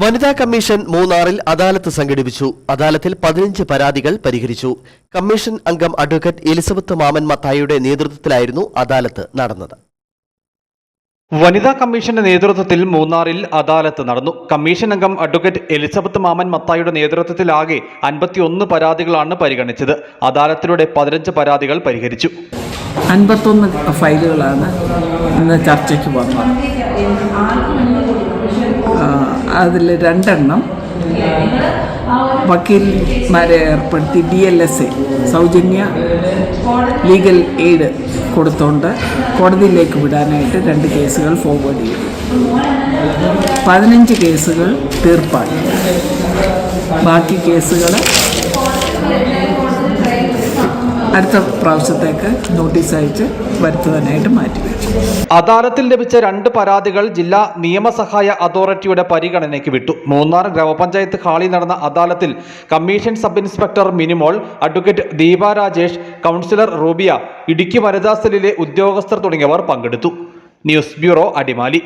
വനിതാ കമ്മീഷൻ മൂന്നാറിൽ അദാലത്ത് സംഘടിപ്പിച്ചു. അദാലത്തിൽ പതിനഞ്ച് പരാതികൾ പരിഹരിച്ചു. കമ്മീഷൻ അംഗം അഡ്വക്കേറ്റ് എലിസബത്ത് മാമൻ മത്തായിയുടെ നേതൃത്വത്തിലായിരുന്നു അദാലത്ത് നടന്നത്. വനിതാ കമ്മീഷന്റെ നേതൃത്വത്തിൽ മൂന്നാറിൽ അദാലത്ത് നടന്നു. കമ്മീഷൻ അംഗം അഡ്വക്കേറ്റ് എലിസബത്ത് മാമൻ മത്തായിയുടെ നേതൃത്വത്തിലാകെ അൻപത്തിയൊന്ന് പരാതികളാണ് പരിഗണിച്ചത്. അദാലത്തിലൂടെ പതിനഞ്ച് പരാതികൾ പരിഹരിച്ചു. അൻപത്തൊന്ന് ഫയലുകളാണ് ഇന്ന് ചർച്ചയ്ക്ക് വന്നത്. അതിൽ രണ്ടെണ്ണം വക്കീൽമാരെ ഏർപ്പെടുത്തി ഡി എൽ എസ് എ സൗജന്യ ലീഗൽ എയ്ഡ് കൊടുത്തുകൊണ്ട് കോടതിയിലേക്ക് വിടാനായിട്ട് രണ്ട് കേസുകൾ ഫോർവേഡ് ചെയ്തു. പതിനഞ്ച് കേസുകൾ തീർപ്പായി. ബാക്കി കേസുകൾ അടുത്ത പ്രാവശ്യത്തേക്ക് നോട്ടീസ് അയച്ച് വരുത്തുവാനായിട്ട് മാറ്റിവെച്ചു അദാലത്തിൽ ലഭിച്ച രണ്ട് പരാതികൾ ജില്ലാ നിയമസഹായ അതോറിറ്റിയുടെ പരിഗണനയ്ക്ക് വിട്ടു. മൂന്നാർ ഗ്രാമപഞ്ചായത്ത് ഹാളിൽ നടന്ന അദാലത്തിൽ commission sub inspector Minimol advocate Deepa Rajesh councillor Rubiya Idukki വനിതാ സെല്ലിലെ ഉദ്യോഗസ്ഥർ തുടങ്ങിയവർ പങ്കെടുത്തു. News bureau Adimali.